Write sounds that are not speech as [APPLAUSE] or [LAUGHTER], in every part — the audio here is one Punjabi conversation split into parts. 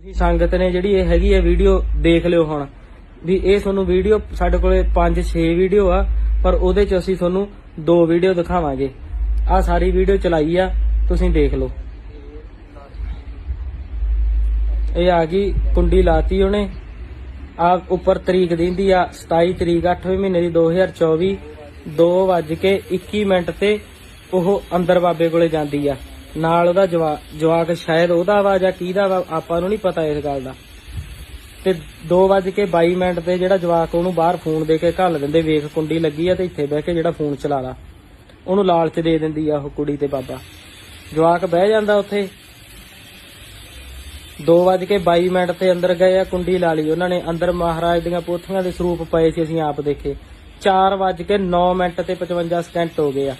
ਤੁਸੀਂ ਸੰਗਤ ਨੇ ਜਿਹੜੀ ਇਹ ਹੈਗੀ ਹੈ ਵੀਡੀਓ ਦੇਖ ਲਿਓ ਹੁਣ। ਵੀ ਇਹ ਤੁਹਾਨੂੰ ਵੀਡੀਓ ਸਾਡੇ ਕੋਲੇ 5-6 ਵੀਡੀਓ ਆ, ਪਰ ਉਹਦੇ ਚ ਅਸੀਂ ਤੁਹਾਨੂੰ ਦੋ ਵੀਡੀਓ ਦਿਖਾਵਾਂਗੇ। ਆ ਸਾਰੀ ਵੀਡੀਓ ਚਲਾਈ ਆ, ਤੁਸੀਂ ਦੇਖ ਲਓ। ਇਹ ਆ ਗਈ ਕੁੰਡੀ ਲਾਤੀ ਉਹਨੇ। ਆ ਉੱਪਰ ਤਰੀਕ ਦਿੰਦੀ ਆ 27 ਤਰੀਕ 8ਵੇਂ ਮਹੀਨੇ ਦੀ 2024 2 ਵੱਜ ਕੇ 21 ਮਿੰਟ ਤੇ ਉਹ ਅੰਦਰ ਬਾਬੇ ਕੋਲੇ ਜਾਂਦੀ ਆ। ਨਾਲ ਉਹਦਾ ਜਵਾ- ਜਵਾਕ ਸ਼ਾਇਦ ਉਹਦਾ ਵਾ ਜਾਂ ਕਿਹਦਾ ਵਾ, ਆਪਾਂ ਨੂੰ ਨਹੀਂ ਪਤਾ ਇਸ ਗੱਲ ਦਾ। ਤੇ 2 ਵੱਜ ਕੇ 22 ਮਿੰਟ ਤੇ ਜਿਹੜਾ ਜਵਾਕ ਉਹਨੂੰ ਬਾਹਰ ਫੋਨ ਦੇ ਕੇ ਘੱਲ ਦਿੰਦੇ, ਵੇਖ ਕੁੰਡੀ ਲੱਗੀ ਆ ਤੇ ਇੱਥੇ ਬਹਿ ਕੇ ਜਿਹੜਾ ਫੋਨ ਚਲਾ ਲਾ। ਉਹਨੂੰ ਲਾਲਚ ਦੇ ਦਿੰਦੀ ਆ ਉਹ ਕੁੜੀ ਤੇ ਬਾਬਾ। ਜਵਾਕ ਬਹਿ ਜਾਂਦਾ ਉੱਥੇ। 2 ਵੱਜ ਕੇ 22 ਮਿੰਟ ਤੇ ਅੰਦਰ ਗਏ ਆ, ਕੁੰਡੀ ਲਾ ਲਈ ਉਹਨਾਂ ਨੇ। ਅੰਦਰ ਮਹਾਰਾਜ ਦੀਆਂ ਪੋਥੀਆਂ ਦੇ ਸਰੂਪ ਪਏ ਸੀ ਅਸੀਂ ਆਪ ਦੇਖੇ। 4 ਵੱਜ ਕੇ 9 ਮਿੰਟ ਤੇ 55 ਸਕਿੰਟ ਹੋ ਗਏ ਆ।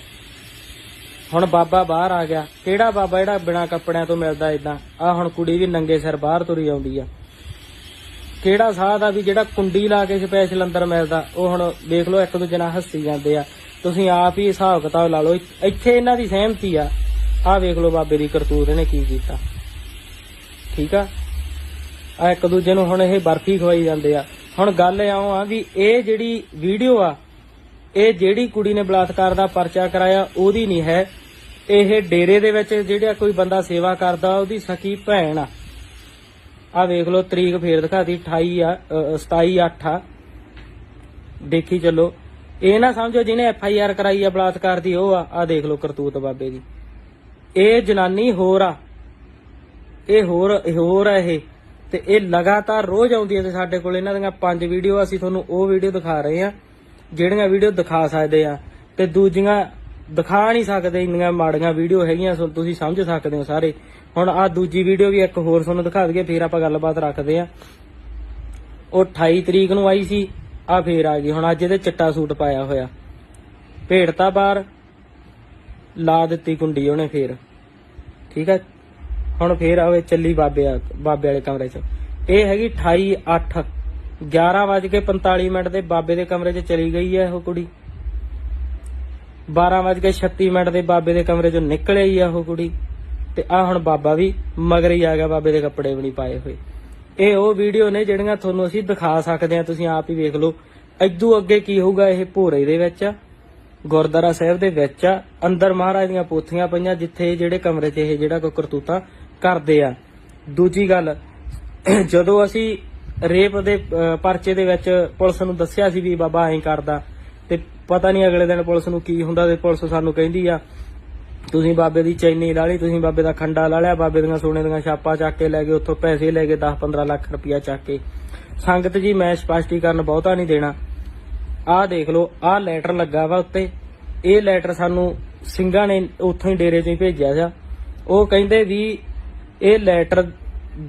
ਹੁਣ ਬਾਬਾ ਬਾਹਰ ਆ ਗਿਆ। ਕਿਹੜਾ ਬਾਬਾ ਜਿਹੜਾ ਬਿਨਾ ਕੱਪੜਿਆਂ ਤੋਂ ਮਿਲਦਾ ਇਦਾਂ ਆ ਹੁਣ ਕੁੜੀ ਵੀ ਨੰਗੇ ਸਿਰ ਬਾਹਰ ਤੁਰੀ ਆਉਂਦੀ ਆ। ਕਿਹੜਾ ਸਾਧ ਆ ਵੀ ਜਿਹੜਾ ਕੁੰਡੀ ਲਾ ਕੇ ਸਪੈਸ਼ਲ ਅੰਦਰ ਮਿਲਦਾ? ਉਹ ਹੁਣ ਦੇਖ ਲਓ, ਇੱਕ ਦੂਜੇ ਨਾਲ ਹੱਸੀ ਜਾਂਦੇ ਆ। ਤੁਸੀਂ ਆਪ ਹੀ ਹਿਸਾਬ ਕਿਤਾਬ ਲਾ ਲਓ। ਇੱਥੇ- ਇਹਨਾਂ ਦੀ ਸਹਿਮਤੀ ਆ। ਆਹ ਵੇਖ ਲਓ ਬਾਬੇ ਦੀ ਕਰਤੂਤ ਇਹਨੇ ਕੀ ਕੀਤਾ। ਠੀਕ ਆ? ਆ ਇੱਕ ਦੂਜੇ ਨੂੰ ਹੁਣ ਇਹ ਬਰਫੀ ਖਵਾਈ ਜਾਂਦੇ ਆ। ਹੁਣ ਗੱਲ ਇਉਂ ਆ ਵੀ ਇਹ ਜਿਹੜੀ ਵੀਡੀਓ ਆ, ਇਹ ਜਿਹੜੀ ਕੁੜੀ ਨੇ ਬਲਾਤਕਾਰ ਦਾ ਪਰਚਾ ਕਰਾਇਆ, ਉਹਦੀ ਨਹੀਂ ਹੈ। ਇਹ ਡੇਰੇ ਦੇ ਵਿੱਚ ਜਿਹੜਾ ਕੋਈ ਬੰਦਾ ਸੇਵਾ ਕਰਦਾ ਉਹਦੀ ਸਕੀ ਭੈਣ ਆ। ਆ ਵੇਖ ਲਓ ਤਰੀਕ ਫੇਰ ਦਿਖਾਤੀ 28 ਆ ਅ, 27 8 ਆ। ਦੇਖੀ ਚੱਲੋ। ਇਹ ਨਾ ਸਮਝੋ ਜਿਹਨੇ ਐਫ ਆਈ ਆਰ ਕਰਾਈ ਆ ਬਲਾਤਕਾਰ ਦੀ ਉਹ ਆ। ਆ ਦੇਖ ਲਓ ਕਰਤੂਤ ਬਾਬੇ ਦੀ। ਇਹ ਜਨਾਨੀ ਹੋਰ ਆ। ਇਹ ਹੋਰ ਹੋਰ ਆ ਇਹ। ਤੇ ਇਹ ਲਗਾਤਾਰ ਰੋਜ਼ ਆਉਂਦੀ ਹੈ ਤੇ ਸਾਡੇ ਕੋਲ ਇਹਨਾਂ ਦੀਆਂ ਪੰਜ ਵੀਡੀਓ ਅਸੀਂ ਤੁਹਾਨੂੰ ਉਹ ਵੀਡੀਓ ਦਿਖਾ ਰਹੇ ਆ ਜਿਹੜੀਆਂ ਵੀਡੀਓ ਦਿਖਾ ਸਕਦੇ ਆ। ਤੇ ਦੂਜੀਆਂ ਦਿਖਾ ਨਹੀਂ ਸਕਦੇ, ਇੰਨੀਆਂ ਮਾੜੀਆਂ ਵੀਡੀਓ ਹੈਗੀਆਂ, ਸੋ ਤੁਸੀਂ ਸਮਝ ਸਕਦੇ ਹੋ ਸਾਰੇ। ਹੁਣ ਆ ਦੂਜੀ ਵੀਡੀਓ ਵੀ ਇੱਕ ਹੋਰ ਤੁਹਾਨੂੰ ਦਿਖਾ ਦਈਏ, ਫੇਰ ਆਪਾਂ ਗੱਲਬਾਤ ਰੱਖਦੇ ਆ ਉਹ 28 ਤਰੀਕ ਨੂੰ ਆਈ ਸੀ ਆ ਫੇਰ ਆ ਗਈ। ਹੁਣ ਅੱਜ ਇਹਦੇ ਚਿੱਟਾ ਸੂਟ ਪਾਇਆ ਹੋਇਆ। ਭੇੜਤਾ ਬਾਹਰ, ਲਾ ਦਿੱਤੀ ਕੁੰਡੀ ਉਹਨੇ ਫੇਰ। ਠੀਕ ਹੈ ਹੁਣ ਫੇਰ ਆਵੇ ਚੱਲੀ ਬਾਬੇ ਬਾਬੇ ਵਾਲੇ ਕਮਰੇ 'ਚ। ਇਹ ਹੈਗੀ 28 8 11 ਵਜ ਕੇ 45 ਮਿੰਟ ਦੇ ਬਾਬੇ ਦੇ ਕਮਰੇ 'ਚ ਚਲੀ ਗਈ ਹੈ ਉਹ ਕੁੜੀ। 12 ਵਜ ਕੇ 36 ਮਿੰਟ ਦੇ ਬਾਬੇ ਦੇ ਕਮਰੇ 'ਚੋਂ ਨਿਕਲੇ ਹੀ ਆ ਉਹ ਕੁੜੀ। ਤੇ ਆ ਹੁਣ ਬਾਬਾ ਵੀ ਮਗਰ ਹੀ ਆ ਗਿਆ ਬਾਬੇ ਦੇ ਕੱਪੜੇ ਵੀ ਨਹੀਂ ਪਾਏ ਹੋਏ। ਇਹ ਉਹ ਵੀਡੀਓ ਨੇ ਜਿਹੜੀਆਂ ਤੁਹਾਨੂੰ ਅਸੀਂ ਦਿਖਾ ਸਕਦੇ ਹਾਂ, ਤੁਸੀਂ ਆਪ ਹੀ ਵੇਖ ਲਓ। ਇਦੋਂ ਅੱਗੇ ਕੀ ਹੋਊਗਾ, ਇਹ ਭੋਰੇ ਦੇ ਵਿੱਚ ਆ, ਗੁਰਦੁਆਰਾ ਸਾਹਿਬ ਦੇ ਵਿੱਚ ਆ, ਅੰਦਰ ਮਹਾਰਾਜ ਦੀਆਂ ਪੋਥੀਆਂ ਪਈਆਂ, ਜਿੱਥੇ ਜਿਹੜੇ ਕਮਰੇ 'ਚ ਇਹ ਜਿਹੜਾ ਕੋਈ ਕਰਤੂਤਾ ਕਰਦੇ ਆ। ਦੂਜੀ ਗੱਲ, ਜਦੋਂ ਅਸੀਂ ਰੇਪ ਦੇ ਪਰਚੇ ਦੇ ਵਿੱਚ ਪੁਲਿਸ ਨੂੰ ਦੱਸਿਆ ਸੀ ਵੀ ਬਾਬਾ ਐਂ ਕਰਦਾ ਪਤਾ ਨਹੀਂ ਅਗਲੇ ਦਿਨ ਪੁਲਿਸ ਨੂੰ ਕੀ ਹੁੰਦਾ ਤੇ ਪੁਲਿਸ ਸਾਨੂੰ ਕਹਿੰਦੀ ਆ, ਤੁਸੀਂ ਬਾਬੇ ਦੀ ਚੈਨੀ ਲਾ ਲਈ, ਤੁਸੀਂ ਬਾਬੇ ਦਾ ਖੰਡਾ ਲਾ ਲਿਆ, ਬਾਬੇ ਦੀਆਂ ਸੋਨੇ ਦੀਆਂ ਛਾਪਾਂ ਚੱਕ ਕੇ ਲੈ ਗਏ, ਉੱਥੋਂ ਪੈਸੇ ਲੈ ਗਏ 10-15 ਲੱਖ ਰੁਪਇਆ ਚੱਕ ਕੇ। ਸੰਗਤ ਜੀ, ਮੈਂ ਸਪਸ਼ਟੀਕਰਨ ਬਹੁਤਾ ਨਹੀਂ ਦੇਣਾ। ਆਹ ਦੇਖ ਲਓ, ਆਹ ਲੈਟਰ ਲੱਗਾ ਵਾ ਉੱਤੇ। ਇਹ ਲੈਟਰ ਸਾਨੂੰ ਸਿੰਘਾਂ ਨੇ ਉੱਥੋਂ ਹੀ ਡੇਰੇ ਤੋਂ ਹੀ ਭੇਜਿਆ ਸੀ ਉਹ ਕਹਿੰਦੇ ਵੀ ਇਹ ਲੈਟਰ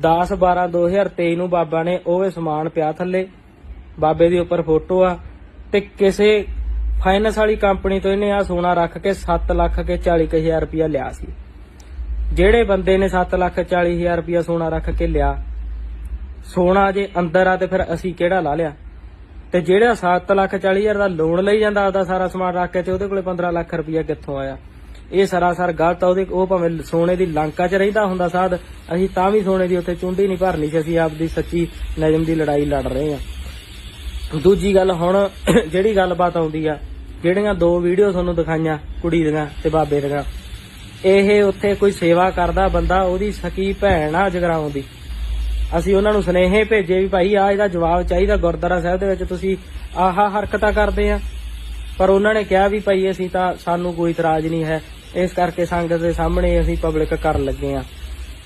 10 12 2023 ਨੂੰ ਬਾਬਾ ਨੇ, ਉਹ ਸਮਾਨ ਪਿਆ ਥੱਲੇ। ਬਾਬੇ ਦੇ ਉੱਪਰ ਫੋਟੋ ਆ ਤੇ ਕਿਸੇ ਫਾਈਨੈਂਸ ਵਾਲੀ ਕੰਪਨੀ ਤੋਂ ਇਹਨੇ ਆ ਸੋਨਾ ਰੱਖ ਕੇ 7 ਲੱਖ ਕੇ 40 ਕੁ ਹਜ਼ਾਰ ਰੁਪਇਆ ਲਿਆ ਸੀ। ਜਿਹੜੇ ਬੰਦੇ ਨੇ 7 ਲੱਖ 40 ਹਜ਼ਾਰ ਰੁਪਇਆ ਸੋਨਾ ਰੱਖ ਕੇ ਲਿਆ, ਸੋਨਾ ਜੇ ਅੰਦਰ ਆ ਤੇ ਫਿਰ ਅਸੀਂ ਕਿਹੜਾ ਲਾ ਲਿਆ? ਤੇ ਜਿਹੜਾ 7 ਲੱਖ 40 ਹਜ਼ਾਰ ਦਾ ਲੋਨ ਲਈ ਜਾਂਦਾ ਆਪਦਾ ਸਾਰਾ ਸਮਾਨ ਰੱਖ ਕੇ ਤੇ ਉਹਦੇ ਕੋਲੇ 15 ਲੱਖ ਰੁਪਇਆ ਕਿੱਥੋਂ ਆਇਆ? ਇਹ ਸਰਾਸਰ ਗਲਤ ਆ, ਉਹਦੇ ਉਹ ਭਾਵੇਂ ਸੋਨੇ ਦੀ ਲੰਕਾ 'ਚ ਰਹਿੰਦਾ ਹੁੰਦਾ ਸਾਧ, ਅਸੀਂ ਤਾਂ ਵੀ ਸੋਨੇ ਦੀ ਉੱਥੇ ਚੁੰਡੀ ਨਹੀਂ ਭਰਨੀ ਸੀ, ਅਸੀਂ ਆਪਦੀ ਸੱਚੀ ਨਜਮ ਦੀ ਲੜਾਈ ਲੜ ਰਹੇ ਹਾਂ। ਦੂਜੀ ਗੱਲ ਹੁਣ [COUGHS] ਜਿਹੜੀ ਗੱਲਬਾਤ ਆਉਂਦੀ ਆ, ਜਿਹੜੀਆਂ ਦੋ ਵੀਡੀਓ ਤੁਹਾਨੂੰ ਦਿਖਾਈਆਂ, ਕੁੜੀ ਦੀਆਂ ਤੇ ਬਾਬੇ ਦੀਆਂ, ਇਹ ਉੱਥੇ ਕੋਈ ਸੇਵਾ ਕਰਦਾ ਬੰਦਾ, ਉਹਦੀ ਸਕੀ ਭੈਣ ਆ ਜਗਰਾਉਂ ਦੀ। ਅਸੀਂ ਉਹਨਾਂ ਨੂੰ ਸੁਨੇਹੇ ਭੇਜੇ ਵੀ ਭਾਈ ਆ ਇਹਦਾ ਜਵਾਬ ਚਾਹੀਦਾ ਗੁਰਦੁਆਰਾ ਸਾਹਿਬ ਦੇ ਵਿੱਚ, ਤੁਸੀਂ ਆਹਾ ਹਰਕਤਾਂ ਕਰਦੇ ਆ। ਪਰ ਉਹਨਾਂ ਨੇ ਕਿਹਾ ਵੀ ਭਾਈ, ਅਸੀਂ ਤਾਂ, ਸਾਨੂੰ ਕੋਈ ਇਤਰਾਜ਼ ਨਹੀਂ ਹੈ। ਇਸ ਕਰਕੇ ਸੰਗਤ ਦੇ ਸਾਹਮਣੇ ਅਸੀਂ ਪਬਲਿਕ ਕਰਨ ਲੱਗੇ ਆ।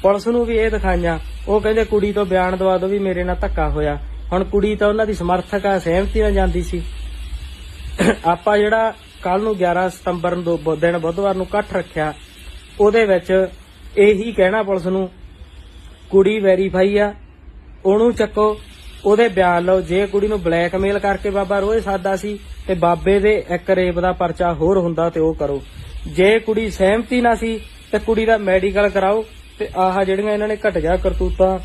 ਪੁਲਿਸ ਨੂੰ ਵੀ ਇਹ ਦਿਖਾਈਆਂ। ਉਹ ਕਹਿੰਦੇ, ਕੁੜੀ ਤੋਂ ਬਿਆਨ ਦਵਾ ਦਿਓ ਵੀ ਮੇਰੇ ਨਾਲ ਧੱਕਾ ਹੋਇਆ। ਹੁਣ ਕੁੜੀ ਤਾਂ ਉਹਨਾਂ ਦੀ ਸਮਰਥਕ ਆ, ਸਹਿਮਤੀ ਨਾਲ ਜਾਂਦੀ ਸੀ। ਆਪਾਂ ਜਿਹੜਾ ਕੱਲ ਨੂੰ 11 ਸਤੰਬਰ ਨੂੰ ਦੋ- ਦਿਨ ਬੁੱਧਵਾਰ ਨੂੰ ਇਕੱਠ ਰੱਖਿਆ, ਉਹਦੇ ਵਿੱਚ ਇਹੀ ਕਹਿਣਾ ਪੁਲਿਸ ਨੂੰ, ਕੁੜੀ ਵੈਰੀਫਾਈ ਆ, ਉਹਨੂੰ ਚੱਕੋ, ਉਹਦੇ ਬਿਆਨ ਲਓ, ਜੇ ਕੁੜੀ ਨੂੰ ਬਲੈਕਮੇਲ ਕਰਕੇ ਬਾਬਾ ਰੋਜ਼ ਸਾਦਾ ਸੀ ਤੇ ਬਾਬੇ ਦੇ ਇੱਕ ਰੇਪ ਦਾ ਪਰਚਾ ਹੋਰ ਹੁੰਦਾ ਤੇ ਉਹ ਕਰੋ। ਜੇ ਕੁੜੀ ਸਹਿਮਤੀ ਨਾ ਸੀ, ਤੇ ਕੁੜੀ ਦਾ ਮੈਡੀਕਲ ਕਰਾਓ, ਤੇ ਆਹ ਜਿਹੜੀਆਂ ਇਹਨਾਂ ਨੇ ਘਟਿਆ ਕਰਤੂਤਾਂ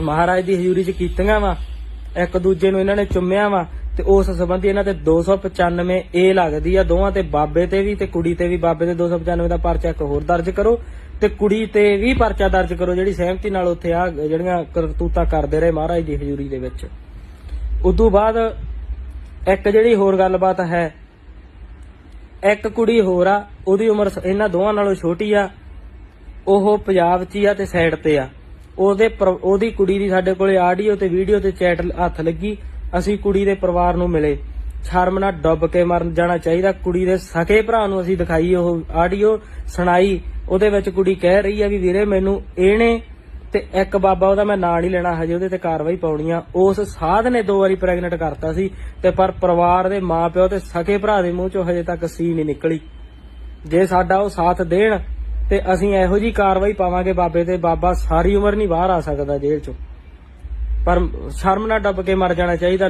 ਮਹਾਰਾਜ ਦੀ ਹਜ਼ੂਰੀ 'ਚ ਕੀਤੀਆਂ ਵਾ ਇੱਕ ਦੂਜੇ ਨੂੰ ਇਹਨਾਂ ਨੇ ਚੁੰਮਿਆ ਵਾ ਤੇ ਉਸ ਸੰਬੰਧੀ ਇਹਨਾਂ ਤੇ 295 ਏ ਲੱਗਦੀ ਆ, ਦੋਵਾਂ ਤੇ ਬਾਬੇ ਤੇ ਵੀ ਤੇ ਕੁੜੀ ਤੇ ਵੀ, ਬਾਬੇ ਦੇ 295 ਦਾ ਪਰਚਾ ਇੱਕ ਹੋਰ ਦਰਜ ਕਰੋ ਤੇ ਕੁੜੀ ਤੇ ਵੀ ਪਰਚਾ ਦਰਜ ਕਰੋ ਜਿਹੜੀ ਸਹਿਮਤੀ ਨਾਲ ਉੱਥੇ ਆ, ਜਿਹੜੀਆਂ ਕਰਤੂਤਾਂ ਕਰਦੇ ਰਹੇ ਮਹਾਰਾਜ ਦੀ ਹਜ਼ੂਰੀ ਦੇ ਵਿੱਚ। ਉਦੋਂ ਬਾਅਦ ਇੱਕ ਜਿਹੜੀ ਹੋਰ ਗੱਲਬਾਤ ਹੈ, ਇੱਕ ਕੁੜੀ ਹੋਰ ਆ, ਉਹਦੀ ਉਮਰ ਇਹਨਾਂ ਦੋਵਾਂ ਨਾਲੋਂ ਛੋਟੀ ਆ, ਉਹ ਪੰਜਾਬ 'ਚ ਹੀ ਆ ਤੇ ਸਾਈਡ ਤੇ ਆ। ਉਹਦੇ ਪਰ- ਉਹਦੀ ਕੁੜੀ ਦੀ ਸਾਡੇ ਕੋਲੇ ਆਡੀਓ ਤੇ ਵੀਡੀਓ ਤੇ ਚੈਟ ਹੱਥ ਲੱਗੀ। ਅਸੀਂ ਕੁੜੀ ਦੇ ਪਰਿਵਾਰ ਨੂੰ ਮਿਲੇ। ਸ਼ਰਮ ਨਾਲ ਡੁੱਬ ਕੇ ਮਰਨ ਜਾਣਾ ਚਾਹੀਦਾ। ਕੁੜੀ ਦੇ ਸਕੇ ਭਰਾ ਨੂੰ ਅਸੀਂ ਦਿਖਾਈ ਉਹ ਆਡੀਓ ਸੁਣਾਈ। ਉਹਦੇ ਵਿੱਚ ਕੁੜੀ ਕਹਿ ਰਹੀ ਆ ਵੀ ਵੀਰੇ ਮੈਨੂੰ ਇਹਨੇ ਤੇ ਇੱਕ ਬਾਬਾ ਉਹਦਾ ਮੈਂ ਨਾਂ ਨਹੀਂ ਲੈਣਾ ਹਜੇ, ਉਹਦੇ ਤੇ ਕਾਰਵਾਈ ਪਾਉਣੀ ਆ। ਉਸ ਸਾਧ ਨੇ ਦੋ ਵਾਰੀ ਪ੍ਰੈਗਨੈਂਟ ਕਰਤਾ ਸੀ ਤੇ ਪਰ ਪਰਿਵਾਰ ਦੇ ਮਾਪਿਓ ਤੇ ਸਕੇ ਭਰਾ ਦੇ ਮੂੰਹ ਚੋਂ ਹਜੇ ਤੱਕ ਸੀ ਨਹੀਂ ਨਿਕਲੀ। ਜੇ ਸਾਡਾ ਉਹ ਸਾਥ ਦੇਣ ਤੇ ਅਸੀਂ ਇਹੋ ਜੀ ਕਾਰਵਾਈ ਪਾਵਾਂਗੇ ਬਾਬੇ ਤੇ ਬਾਬਾ ਸਾਰੀ ਉਮਰ ਨਹੀਂ ਬਾਹਰ ਆ ਸਕਦਾ ਜੇਲ੍ਹ ਚੋਂ। ਪਰ ਸ਼ਰਮ ਨਾਲ ਡੱਬ ਕੇ ਮਰ ਜਾਣਾ ਚਾਹੀਦਾ।